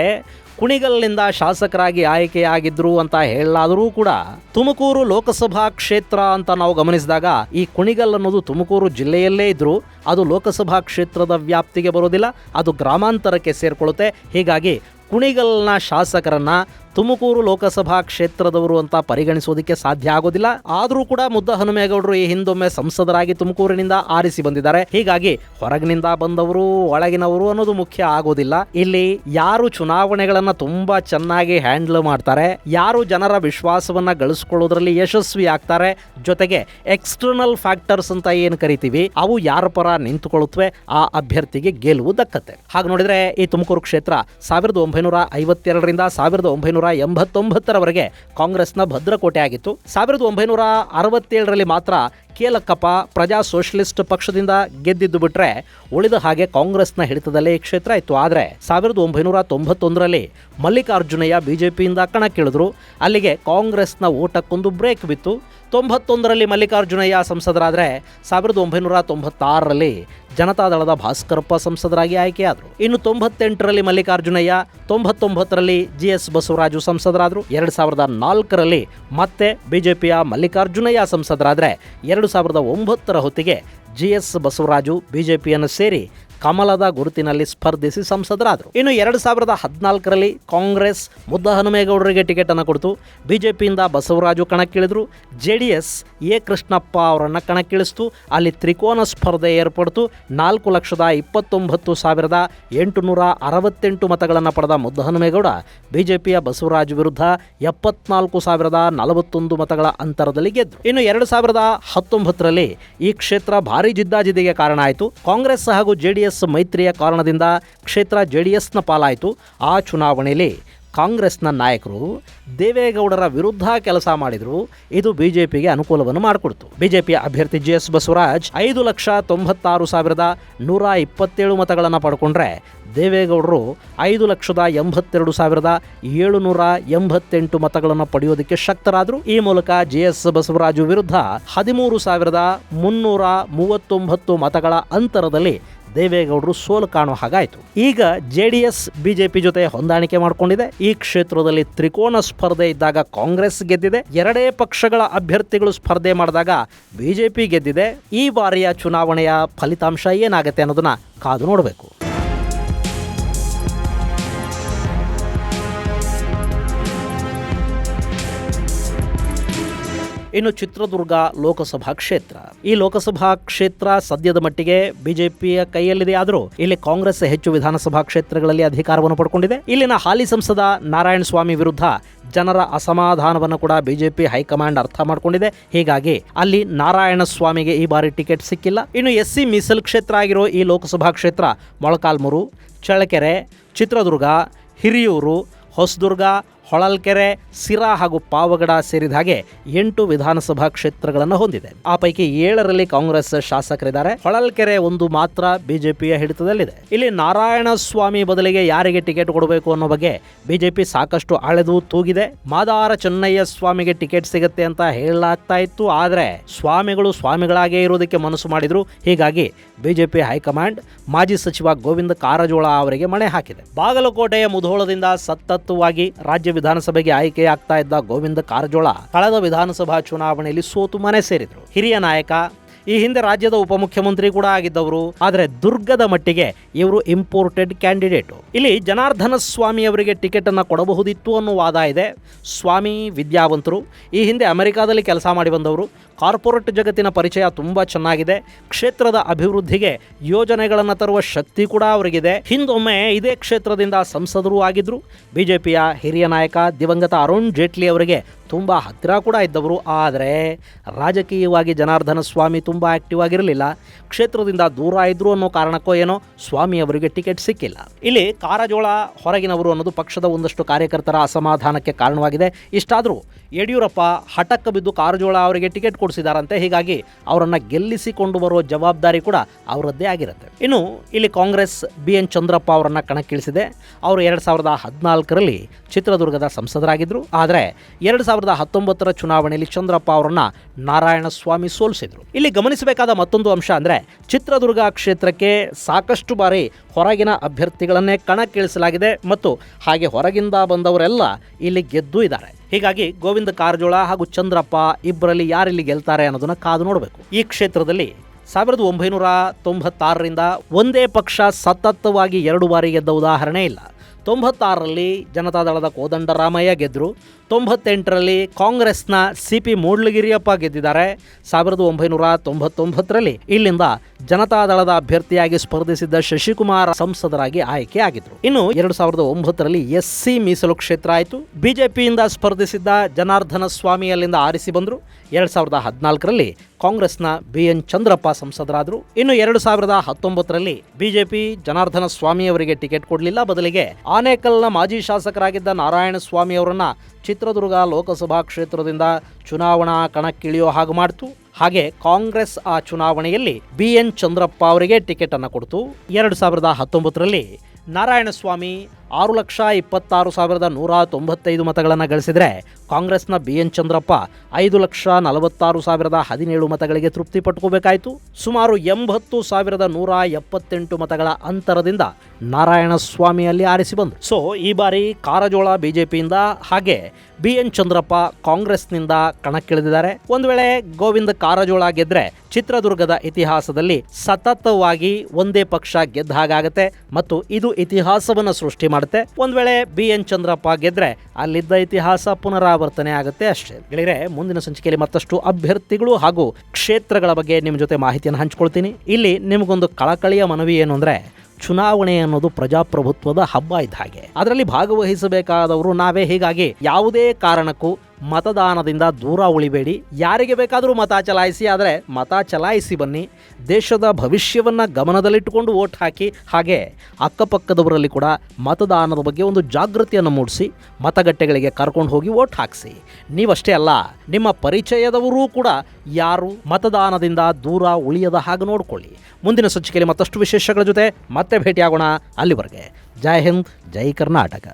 A: ಕುಣಿಗಲ್ನಿಂದ ಶಾಸಕರಾಗಿ ಆಯ್ಕೆಯಾಗಿದ್ರು ಅಂತ ಹೇಳಲಾದರೂ ಕೂಡ ತುಮಕೂರು ಲೋಕಸಭಾ ಕ್ಷೇತ್ರ ಅಂತ ನಾವು ಗಮನಿಸಿದಾಗ ಈ ಕುಣಿಗಲ್ ಅನ್ನೋದು ತುಮಕೂರು ಜಿಲ್ಲೆಯಲ್ಲೇ ಇದ್ರು. ಅದು ಲೋಕಸಭಾ ಕ್ಷೇತ್ರದ ವ್ಯಾಪ್ತಿಗೆ ಬರೋದಿಲ್ಲ, ಅದು ಗ್ರಾಮಾಂತರಕ್ಕೆ ಸೇರ್ಕೊಳ್ಳುತ್ತೆ. ಹೀಗಾಗಿ ಕುಣಿಗಲ್ನ ಶಾಸಕರನ್ನ ತುಮಕೂರು ಲೋಕಸಭಾ ಕ್ಷೇತ್ರದವರು ಅಂತ ಪರಿಗಣಿಸೋದಕ್ಕೆ ಸಾಧ್ಯ ಆಗೋದಿಲ್ಲ. ಆದರೂ ಕೂಡ ಮುದ್ದ ಹನುಮೇಗೌಡರು ಈ ಹಿಂದೊಮ್ಮೆ ಸಂಸದರಾಗಿ ತುಮಕೂರಿನಿಂದ ಆರಿಸಿ ಬಂದಿದ್ದಾರೆ. ಹೀಗಾಗಿ ಹೊರಗಿನಿಂದ ಬಂದವರು, ಒಳಗಿನವರು ಅನ್ನೋದು ಮುಖ್ಯ ಆಗೋದಿಲ್ಲ. ಇಲ್ಲಿ ಯಾರು ಚುನಾವಣೆಗಳನ್ನ ತುಂಬಾ ಚೆನ್ನಾಗಿ ಹ್ಯಾಂಡಲ್ ಮಾಡ್ತಾರೆ, ಯಾರು ಜನರ ವಿಶ್ವಾಸವನ್ನ ಗಳಿಸ್ಕೊಳ್ಳೋದ್ರಲ್ಲಿ ಯಶಸ್ವಿ ಆಗ್ತಾರೆ, ಜೊತೆಗೆ ಎಕ್ಸ್ಟರ್ನಲ್ ಫ್ಯಾಕ್ಟರ್ಸ್ ಅಂತ ಏನು ಕರಿತೀವಿ, ಅವು ಯಾರ ಪರ ನಿಂತುಕೊಳ್ಳುತ್ತವೆ ಆ ಅಭ್ಯರ್ಥಿಗೆ ಗೆಲುವು ದಕ್ಕತ್ತೆ ಹಾಗೆ ನೋಡಿದ್ರೆ ಈ ತುಮಕೂರು ಕ್ಷೇತ್ರ ಸಾವಿರದ ಒಂಬೈನೂರ ಐವತ್ತೆರಡರಿಂದ ಸಾವಿರದ ಒಂಬೈನೂರ ಎಂಬತ್ತೊಂಬತ್ತರವರೆಗೆ ಕಾಂಗ್ರೆಸ್ನ ಭದ್ರಕೋಟೆ ಆಗಿತ್ತು. ಸಾವಿರದ ಒಂಬೈನೂರ ಅರವತ್ತೇಳರಲ್ಲಿ ಮಾತ್ರ ಕೇಲಕ್ಕಪ್ಪ ಪ್ರಜಾ ಸೋಷಲಿಸ್ಟ್ ಪಕ್ಷದಿಂದ ಗೆದ್ದಿದ್ದು ಬಿಟ್ರೆ ಉಳಿದ ಹಾಗೆ ಕಾಂಗ್ರೆಸ್ನ ಹಿಡಿತದಲ್ಲೇ ಈ ಕ್ಷೇತ್ರ ಇತ್ತು. ಆದರೆ ಸಾವಿರದ ಒಂಬೈನೂರ ತೊಂಬತ್ತೊಂದರಲ್ಲಿ ಮಲ್ಲಿಕಾರ್ಜುನಯ್ಯ ಬಿಜೆಪಿಯಿಂದ ಕಣಕ್ಕಿಳಿದ್ರು. ಅಲ್ಲಿಗೆ ಕಾಂಗ್ರೆಸ್ನ ಓಟಕ್ಕೊಂದು ಬ್ರೇಕ್ ಬಿತ್ತು. ತೊಂಬತ್ತೊಂದರಲ್ಲಿ ಮಲ್ಲಿಕಾರ್ಜುನಯ್ಯ ಸಂಸದರಾದರೆ ಸಾವಿರದ ಒಂಬೈನೂರ ತೊಂಬತ್ತಾರರಲ್ಲಿ ಜನತಾದಳದ ಭಾಸ್ಕರಪ್ಪ ಸಂಸದರಾಗಿ ಆಯ್ಕೆಯಾದರು. ಇನ್ನು ತೊಂಬತ್ತೆಂಟರಲ್ಲಿ ಮಲ್ಲಿಕಾರ್ಜುನಯ್ಯ ತೊಂಬತ್ತೊಂಬತ್ತರಲ್ಲಿ ಜಿ ಎಸ್ ಬಸವರಾಜು ಸಂಸದರಾದರು. ಎರಡು ಸಾವಿರದ ನಾಲ್ಕರಲ್ಲಿ ಮತ್ತೆ ಬಿಜೆಪಿಯ ಮಲ್ಲಿಕಾರ್ಜುನಯ್ಯ ಸಂಸದರಾದರೆ ಎರಡು ಸಾವಿರದ ಒಂಬತ್ತರ ಹೊತ್ತಿಗೆ ಜಿ ಎಸ್ ಬಸವರಾಜು ಬಿಜೆಪಿಯನ್ನು ಸೇರಿ ಕಮಲದ ಗುರುತಿನಲ್ಲಿ ಸ್ಪರ್ಧಿಸಿ ಸಂಸದರಾದರು. ಇನ್ನು ಎರಡು ಸಾವಿರದ ಹದಿನಾಲ್ಕರಲ್ಲಿ ಕಾಂಗ್ರೆಸ್ ಮುದ್ದ ಹನುಮೇಗೌಡರಿಗೆ ಟಿಕೆಟ್ ಅನ್ನು ಕೊಡ್ತು. ಬಿಜೆಪಿಯಿಂದ Basavaraju ಕಣಕ್ಕಿಳಿದ್ರು. J D S A Krishnappa ಅವರನ್ನು ಕಣಕ್ಕಿಳಿಸ್ತು. ಅಲ್ಲಿ ತ್ರಿಕೋನ ಸ್ಪರ್ಧೆ ಏರ್ಪಡ್ತು. ನಾಲ್ಕು ಲಕ್ಷದ ಇಪ್ಪತ್ತೊಂಬತ್ತು ಸಾವಿರದ ಎಂಟುನೂರ ಅರವತ್ತೆಂಟು ಮತಗಳನ್ನು ಪಡೆದ ಮುದ್ದ ಹನುಮೇಗೌಡ, ಬಿಜೆಪಿಯ ಬಸವರಾಜು ವಿರುದ್ಧ ಎಪ್ಪತ್ನಾಲ್ಕು ಸಾವಿರದ ನಲವತ್ತೊಂದು ಮತಗಳ ಅಂತರದಲ್ಲಿ ಗೆದ್ದು ಇನ್ನು ಎರಡು ಸಾವಿರದ ಹತ್ತೊಂಬತ್ತರಲ್ಲಿ ಈ ಕ್ಷೇತ್ರ ಭಾರಿ ಜಿದ್ದಾಜಿದ್ದಿಗೆ ಕಾರಣ ಆಯಿತು. ಕಾಂಗ್ರೆಸ್ ಹಾಗೂ ಜೆಡಿಎಸ್ ಮೈತ್ರಿಯ ಕಾರಣದಿಂದ ಕ್ಷೇತ್ರ ಜೆಡಿಎಸ್ನ ಪಾಲಾಯಿತು. ಆ ಚುನಾವಣೆಯಲ್ಲಿ ಕಾಂಗ್ರೆಸ್ನ ನಾಯಕರು ದೇವೇಗೌಡರ ವಿರುದ್ಧ ಕೆಲಸ ಮಾಡಿದರು. ಇದು ಬಿಜೆಪಿಗೆ ಅನುಕೂಲವನ್ನು ಮಾಡಿಕೊಡ್ತು. ಬಿಜೆಪಿಯ ಅಭ್ಯರ್ಥಿ ಜಿ ಎಸ್ ಬಸವರಾಜ್ ಐದು ಲಕ್ಷ ತೊಂಬತ್ತಾರು ಸಾವಿರದ ನೂರ ಇಪ್ಪತ್ತೇಳು ಮತಗಳನ್ನು ಪಡ್ಕೊಂಡ್ರೆ ದೇವೇಗೌಡರು ಐದು ಲಕ್ಷದ ಎಂಬತ್ತೆರಡು ಸಾವಿರದ ಏಳುನೂರ ಎಂಬತ್ತೆಂಟು ಮತಗಳನ್ನು ಪಡೆಯೋದಕ್ಕೆ ಶಕ್ತರಾದರು. ಈ ಮೂಲಕ ಜೆ ಎಸ್ ಬಸವರಾಜು ವಿರುದ್ಧ ಹದಿಮೂರು ಸಾವಿರದ ಮುನ್ನೂರ ಮೂವತ್ತೊಂಬತ್ತು ಮತಗಳ ಅಂತರದಲ್ಲಿ ದೇವೇಗೌಡರು ಸೋಲು ಕಾಣುವ ಹಾಗಾಯಿತು. ಈಗ ಜೆ ಡಿ ಎಸ್ ಬಿಜೆಪಿ ಜೊತೆ ಹೊಂದಾಣಿಕೆ ಮಾಡಿಕೊಂಡಿದೆ. ಈ ಕ್ಷೇತ್ರದಲ್ಲಿ ತ್ರಿಕೋನ ಸ್ಪರ್ಧೆ ಇದ್ದಾಗ ಕಾಂಗ್ರೆಸ್ ಗೆದ್ದಿದೆ. ಎರಡೇ ಪಕ್ಷಗಳ ಅಭ್ಯರ್ಥಿಗಳು ಸ್ಪರ್ಧೆ ಮಾಡಿದಾಗ ಬಿಜೆಪಿ ಗೆದ್ದಿದೆ. ಈ ಬಾರಿಯ ಚುನಾವಣೆಯ ಫಲಿತಾಂಶ ಏನಾಗುತ್ತೆ ಅನ್ನೋದನ್ನ ಕಾದು ನೋಡಬೇಕು. ಇನ್ನು ಚಿತ್ರದುರ್ಗ ಲೋಕಸಭಾ ಕ್ಷೇತ್ರ. ಈ ಲೋಕಸಭಾ ಕ್ಷೇತ್ರ ಸದ್ಯದ ಮಟ್ಟಿಗೆ ಬಿಜೆಪಿಯ ಕೈಯಲ್ಲಿದೆ ಆದರೂ ಇಲ್ಲಿ ಕಾಂಗ್ರೆಸ್ ಹೆಚ್ಚು ವಿಧಾನಸಭಾ ಕ್ಷೇತ್ರಗಳಲ್ಲಿ ಅಧಿಕಾರವನ್ನು ಪಡ್ಕೊಂಡಿದೆ. ಇಲ್ಲಿನ ಹಾಲಿ ಸಂಸದ ನಾರಾಯಣ ಸ್ವಾಮಿ ವಿರುದ್ಧ ಜನರ ಅಸಮಾಧಾನವನ್ನು ಕೂಡ ಬಿಜೆಪಿ ಹೈಕಮಾಂಡ್ ಅರ್ಥ ಮಾಡಿಕೊಂಡಿದೆ. ಹೀಗಾಗಿ ಅಲ್ಲಿ ನಾರಾಯಣ ಸ್ವಾಮಿಗೆ ಈ ಬಾರಿ ಟಿಕೆಟ್ ಸಿಕ್ಕಿಲ್ಲ. ಇನ್ನು ಎಸ್ ಸಿ ಮೀಸಲ್ ಕ್ಷೇತ್ರ ಆಗಿರೋ ಈ ಲೋಕಸಭಾ ಕ್ಷೇತ್ರ ಮೊಳಕಾಲ್ಮೂರು, ಚಳ್ಳಕೆರೆ, ಚಿತ್ರದುರ್ಗ, ಹಿರಿಯೂರು, ಹೊಸದುರ್ಗ ಹೊಳಲ್ಕೆರೆ, ಸಿರಾ ಹಾಗೂ ಪಾವಗಡ ಸೇರಿದ ಹಾಗೆ ಎಂಟು ವಿಧಾನಸಭಾ ಕ್ಷೇತ್ರಗಳನ್ನು ಹೊಂದಿದೆ. ಆ ಪೈಕಿ ಏಳರಲ್ಲಿ ಕಾಂಗ್ರೆಸ್ ಶಾಸಕರಿದ್ದಾರೆ. ಹೊಳಲ್ಕೆರೆ ಒಂದು ಮಾತ್ರ ಬಿಜೆಪಿಯ ಹಿಡಿತದಲ್ಲಿದೆ. ಇಲ್ಲಿ ನಾರಾಯಣ ಸ್ವಾಮಿ ಬದಲಿಗೆ ಯಾರಿಗೆ ಟಿಕೆಟ್ ಕೊಡಬೇಕು ಅನ್ನೋ ಬಗ್ಗೆ ಬಿಜೆಪಿ ಸಾಕಷ್ಟು ಅಳೆದು ತೂಗಿದೆ. ಮಾದಾರ ಚೆನ್ನಯ್ಯ ಸ್ವಾಮಿಗೆ ಟಿಕೆಟ್ ಸಿಗುತ್ತೆ ಅಂತ ಹೇಳಲಾಗ್ತಾ ಇತ್ತು. ಆದರೆ ಸ್ವಾಮಿಗಳು ಸ್ವಾಮಿಗಳಾಗೇ ಇರೋದಕ್ಕೆ ಮನಸ್ಸು ಮಾಡಿದ್ರು. ಹೀಗಾಗಿ ಬಿಜೆಪಿ ಹೈಕಮಾಂಡ್ ಮಾಜಿ ಸಚಿವ ಗೋವಿಂದ ಕಾರಜೋಳ ಅವರಿಗೆ ಮಣೆ ಹಾಕಿದೆ. ಬಾಗಲಕೋಟೆಯ ಮುಧೋಳದಿಂದ ಸತತವಾಗಿ ರಾಜ್ಯ ವಿಧಾನಸಭೆಗೆ ಆಯ್ಕೆಯಾಗ್ತಾ ಇದ್ದ ಗೋವಿಂದ ಕಾರಜೋಳ ಕಳೆದ ವಿಧಾನಸಭಾ ಚುನಾವಣೆಯಲ್ಲಿ ಸೋತು ಮನೆ ಸೇರಿದ್ರು. ಹಿರಿಯ ನಾಯಕ ಈ ಹಿಂದೆ ರಾಜ್ಯದ ಉಪಮುಖ್ಯಮಂತ್ರಿ ಕೂಡ ಆಗಿದ್ದವರು, ಆದರೆ ದುರ್ಗದ ಮಟ್ಟಿಗೆ ಇವರು ಇಂಪೋರ್ಟೆಡ್ ಕ್ಯಾಂಡಿಡೇಟು ಇಲ್ಲಿ ಜನಾರ್ದನ ಸ್ವಾಮಿ ಅವರಿಗೆ ಟಿಕೆಟ್ ಅನ್ನು ಕೊಡಬಹುದಿತ್ತು ಅನ್ನೋ ವಾದ ಇದೆ. ಸ್ವಾಮಿ, ವಿದ್ಯಾವಂತರು, ಈ ಹಿಂದೆ ಅಮೆರಿಕಾದಲ್ಲಿ ಕೆಲಸ ಮಾಡಿ ಬಂದವರು, ಕಾರ್ಪೊರೇಟ್ ಜಗತ್ತಿನ ಪರಿಚಯ ತುಂಬ ಚೆನ್ನಾಗಿದೆ. ಕ್ಷೇತ್ರದ ಅಭಿವೃದ್ಧಿಗೆ ಯೋಜನೆಗಳನ್ನು ತರುವ ಶಕ್ತಿ ಕೂಡ ಅವರಿಗಿದೆ. ಹಿಂದೊಮ್ಮೆ ಇದೇ ಕ್ಷೇತ್ರದಿಂದ ಸಂಸದರು ಆಗಿದ್ರು. ಬಿಜೆಪಿಯ ಹಿರಿಯ ನಾಯಕ ದಿವಂಗತ ಅರುಣ್ ಜೇಟ್ಲಿ ಅವರಿಗೆ ತುಂಬ ಹತ್ತಿರ ಕೂಡ ಇದ್ದವರು, ಆದರೆ ರಾಜಕೀಯವಾಗಿ ಜನಾರ್ದನ ಸ್ವಾಮಿ ತುಂಬ ಆಕ್ಟಿವ್ ಆಗಿರಲಿಲ್ಲ. ಕ್ಷೇತ್ರದಿಂದ ದೂರ ಇದ್ರು ಅನ್ನೋ ಕಾರಣಕ್ಕೋ ಏನೋ ಸ್ವಾಮಿ ಅವರಿಗೆ ಟಿಕೆಟ್ ಸಿಕ್ಕಿಲ್ಲ. ಇಲ್ಲಿ ಕಾರಜೋಳ ಹೊರಗಿನವರು ಅನ್ನೋದು ಪಕ್ಷದ ಒಂದಷ್ಟು ಕಾರ್ಯಕರ್ತರ ಅಸಮಾಧಾನಕ್ಕೆ ಕಾರಣವಾಗಿದೆ. ಇಷ್ಟಾದರೂ ಯಡಿಯೂರಪ್ಪ ಹಠಕ್ಕೆ ಬಿದ್ದು ಕಾರಜೋಳ ಅವರಿಗೆ ಟಿಕೆಟ್ ಕೊಡಿಸಿದಾರಂತೆ. ಹೀಗಾಗಿ ಅವರನ್ನು ಗೆಲ್ಲಿಸಿಕೊಂಡು ಬರುವ ಜವಾಬ್ದಾರಿ ಕೂಡ ಅವರದ್ದೇ ಆಗಿರುತ್ತೆ. ಇನ್ನು ಇಲ್ಲಿ ಕಾಂಗ್ರೆಸ್ ಬಿ ಎನ್ ಚಂದ್ರಪ್ಪ ಅವರನ್ನು ಕಣಕ್ಕಿಳಿಸಿದೆ. ಅವರು ಎರಡು ಸಾವಿರದ ಹದಿನಾಲ್ಕರಲ್ಲಿ ಚಿತ್ರದುರ್ಗದ ಸಂಸದರಾಗಿದ್ದರು ಆದರೆ ಎರಡು ಸಾವಿರದ ಹತ್ತೊಂಬತ್ತರ ಚುನಾವಣೆಯಲ್ಲಿ ಚಂದ್ರಪ್ಪ ಅವರನ್ನ ನಾರಾಯಣ ಸ್ವಾಮಿ ಸೋಲಿಸಿದ್ರು. ಇಲ್ಲಿ ಗಮನಿಸಬೇಕಾದ ಮತ್ತೊಂದು ಅಂಶ ಅಂದರೆ ಚಿತ್ರದುರ್ಗ ಕ್ಷೇತ್ರಕ್ಕೆ ಸಾಕಷ್ಟು ಬಾರಿ ಹೊರಗಿನ ಅಭ್ಯರ್ಥಿಗಳನ್ನೇ ಕಣಕ್ಕಿಳಿಸಲಾಗಿದೆ ಮತ್ತು ಹಾಗೆ ಹೊರಗಿಂದ ಬಂದವರೆಲ್ಲ ಇಲ್ಲಿ ಗೆದ್ದು ಇದ್ದಾರೆ. ಹೀಗಾಗಿ ಗೋವಿಂದ ಕಾರಜೋಳ ಹಾಗೂ ಚಂದ್ರಪ್ಪ ಇಬ್ಬರಲ್ಲಿ ಯಾರಿಲ್ಲಿ ಗೆಲ್ತಾರೆ ಅನ್ನೋದನ್ನ ಕಾದು ನೋಡಬೇಕು. ಈ ಕ್ಷೇತ್ರದಲ್ಲಿ ಸಾವಿರದ ಒಂಬೈನೂರ ತೊಂಬತ್ತಾರರಿಂದ ಒಂದೇ ಪಕ್ಷ ಸತತವಾಗಿ ಎರಡು ಬಾರಿ ಗೆದ್ದ ಉದಾಹರಣೆ ಇಲ್ಲ. ತೊಂಬತ್ತಾರರಲ್ಲಿ ಜನತಾದಳದ ಕೋದಂಡರಾಮಯ್ಯ ಗೆದ್ದರು ತೊಂಬತ್ತೆಂಟರಲ್ಲಿ ಕಾಂಗ್ರೆಸ್ನ ಸಿ ಪಿ ಮೂಡ್ಲಗಿರಿಯಪ್ಪ ಗೆದ್ದಿದ್ದಾರೆ. ಸಾವಿರದ ಒಂಬೈನೂರ ತೊಂಬತ್ತೊಂಬತ್ತರಲ್ಲಿ ಇಲ್ಲಿಂದ ಜನತಾದಳದ ಅಭ್ಯರ್ಥಿಯಾಗಿ ಸ್ಪರ್ಧಿಸಿದ್ದ ಶಶಿಕುಮಾರ್ ಸಂಸದರಾಗಿ ಆಯ್ಕೆ ಆಗಿದ್ರು. ಇನ್ನು ಎರಡು ಸಾವಿರದ ಒಂಬತ್ತರಲ್ಲಿ ಎಸ್ ಸಿ ಮೀಸಲು ಕ್ಷೇತ್ರ ಆಯಿತು. ಬಿಜೆಪಿಯಿಂದ ಸ್ಪರ್ಧಿಸಿದ್ದ ಜನಾರ್ದನ ಸ್ವಾಮಿ ಅಲ್ಲಿಂದ ಆರಿಸಿ ಬಂದರು. ಎರಡು ಸಾವಿರದ ಹದಿನಾಲ್ಕರಲ್ಲಿ ಕಾಂಗ್ರೆಸ್ನ ಬಿ ಎನ್ ಚಂದ್ರಪ್ಪ ಸಂಸದರಾದರು. ಇನ್ನು ಎರಡು ಸಾವಿರದ ಹತ್ತೊಂಬತ್ತರಲ್ಲಿ ಬಿಜೆಪಿ ಜನಾರ್ದನ ಸ್ವಾಮಿ ಅವರಿಗೆ ಟಿಕೆಟ್ ಕೊಡಲಿಲ್ಲ. ಬದಲಿಗೆ ಆನೇಕಲ್ನ ಮಾಜಿ ಶಾಸಕರಾಗಿದ್ದ ನಾರಾಯಣ ಸ್ವಾಮಿ ಅವರನ್ನ ಚಿತ್ರದುರ್ಗ ಲೋಕಸಭಾ ಕ್ಷೇತ್ರದಿಂದ ಚುನಾವಣಾ ಕಣಕ್ಕಿಳಿಯೋ ಹಾಗೆ ಮಾಡ್ತು. ಹಾಗೆ ಕಾಂಗ್ರೆಸ್ ಆ ಚುನಾವಣೆಯಲ್ಲಿ ಬಿ ಎನ್ ಚಂದ್ರಪ್ಪ ಅವರಿಗೆ ಟಿಕೆಟ್ ಅನ್ನು ಕೊಡ್ತು. ಎರಡು ಸಾವಿರದ ಹತ್ತೊಂಬತ್ತರಲ್ಲಿ ನಾರಾಯಣಸ್ವಾಮಿ ಆರು ಲಕ್ಷ ಇಪ್ಪತ್ತಾರು ಸಾವಿರದ ನೂರ ತೊಂಬತ್ತೈದು ಮತಗಳನ್ನು ಗಳಿಸಿದರೆ ಕಾಂಗ್ರೆಸ್ನ ಬಿ ಎನ್ ಚಂದ್ರಪ್ಪ ಐದು ಲಕ್ಷ ನಲವತ್ತಾರು ಸಾವಿರದ ಹದಿನೇಳು ಮತಗಳಿಗೆ ತೃಪ್ತಿ ಪಟ್ಕೋಬೇಕಾಯಿತು. ಸುಮಾರು ಎಂಬತ್ತು ಸಾವಿರದ ನೂರ ಎಪ್ಪತ್ತೆಂಟು ಮತಗಳ ಅಂತರದಿಂದ ನಾರಾಯಣಸ್ವಾಮಿ ಅಲ್ಲಿ ಆರಿಸಿ ಬಂದರು ಸೊ, ಈ ಬಾರಿ ಕಾರಜೋಳ ಬಿಜೆಪಿಯಿಂದ ಹಾಗೆ ಬಿ ಎನ್ ಚಂದ್ರಪ್ಪ ಕಾಂಗ್ರೆಸ್ನಿಂದ ಕಣಕ್ಕಿಳಿದಿದ್ದಾರೆ. ಒಂದು ವೇಳೆ ಗೋವಿಂದ ಕಾರಜೋಳ ಗೆದ್ರೆ ಚಿತ್ರದುರ್ಗದ ಇತಿಹಾಸದಲ್ಲಿ ಸತತವಾಗಿ ಒಂದೇ ಪಕ್ಷ ಗೆದ್ದ ಹಾಗಾಗತ್ತೆ ಮತ್ತು ಇದು ಇತಿಹಾಸವನ್ನು ಸೃಷ್ಟಿ ಮಾಡುತ್ತೆ. ಒಂದು ವೇಳೆ ಬಿ ಎನ್ ಚಂದ್ರಪ್ಪ ಗೆದ್ರೆ ಅಲ್ಲಿದ್ದ ಇತಿಹಾಸ ಪುನರಾವರ್ತನೆ ಆಗುತ್ತೆ ಅಷ್ಟೇ. ಗೆಳೆಯರೆ, ಮುಂದಿನ ಸಂಚಿಕೆಯಲ್ಲಿ ಮತ್ತಷ್ಟು ಅಭ್ಯರ್ಥಿಗಳು ಹಾಗೂ ಕ್ಷೇತ್ರಗಳ ಬಗ್ಗೆ ನಿಮ್ಮ ಜೊತೆ ಮಾಹಿತಿಯನ್ನು ಹಂಚ್ಕೊಳ್ತೀನಿ. ಇಲ್ಲಿ ನಿಮಗೊಂದು ಕಳಕಳಿಯ ಮನವಿ ಏನು ಅಂದರೆ, ಚುನಾವಣೆ ಅನ್ನೋದು ಪ್ರಜಾಪ್ರಭುತ್ವದ ಹಬ್ಬ ಇದ್ದ ಹಾಗೆ. ಅದರಲ್ಲಿ ಭಾಗವಹಿಸಬೇಕಾದವರು ನಾವೇ. ಹೀಗಾಗಿ ಯಾವುದೇ ಕಾರಣಕ್ಕೂ ಮತದಾನದಿಂದ ದೂರ ಉಳಿಬೇಡಿ. ಯಾರಿಗೆ ಬೇಕಾದರೂ ಮತ ಚಲಾಯಿಸಿ, ಆದರೆ ಮತ ಚಲಾಯಿಸಿ ಬನ್ನಿ. ದೇಶದ ಭವಿಷ್ಯವನ್ನು ಗಮನದಲ್ಲಿಟ್ಟುಕೊಂಡು ಓಟ್ ಹಾಕಿ, ಹಾಗೆ ಅಕ್ಕಪಕ್ಕದವರಲ್ಲಿ ಕೂಡ ಮತದಾನದ ಬಗ್ಗೆ ಒಂದು ಜಾಗೃತಿಯನ್ನು ಮೂಡಿಸಿ, ಮತಗಟ್ಟೆಗಳಿಗೆ ಕರ್ಕೊಂಡು ಹೋಗಿ ಓಟ್ ಹಾಕಿಸಿ. ನೀವಷ್ಟೇ ಅಲ್ಲ, ನಿಮ್ಮ ಪರಿಚಯದವರೂ ಕೂಡ ಯಾರು ಮತದಾನದಿಂದ ದೂರ ಉಳಿಯದ ಹಾಗೆ ನೋಡಿಕೊಳ್ಳಿ. ಮುಂದಿನ ಸಂಚಿಕೆಯಲ್ಲಿ ಮತ್ತಷ್ಟು ವಿಶೇಷಗಳ ಜೊತೆ ಮತ್ತೆ ಭೇಟಿಯಾಗೋಣ ಅಲ್ಲಿವರೆಗೆ. ಜೈ ಹಿಂದ್, ಜೈ ಕರ್ನಾಟಕ.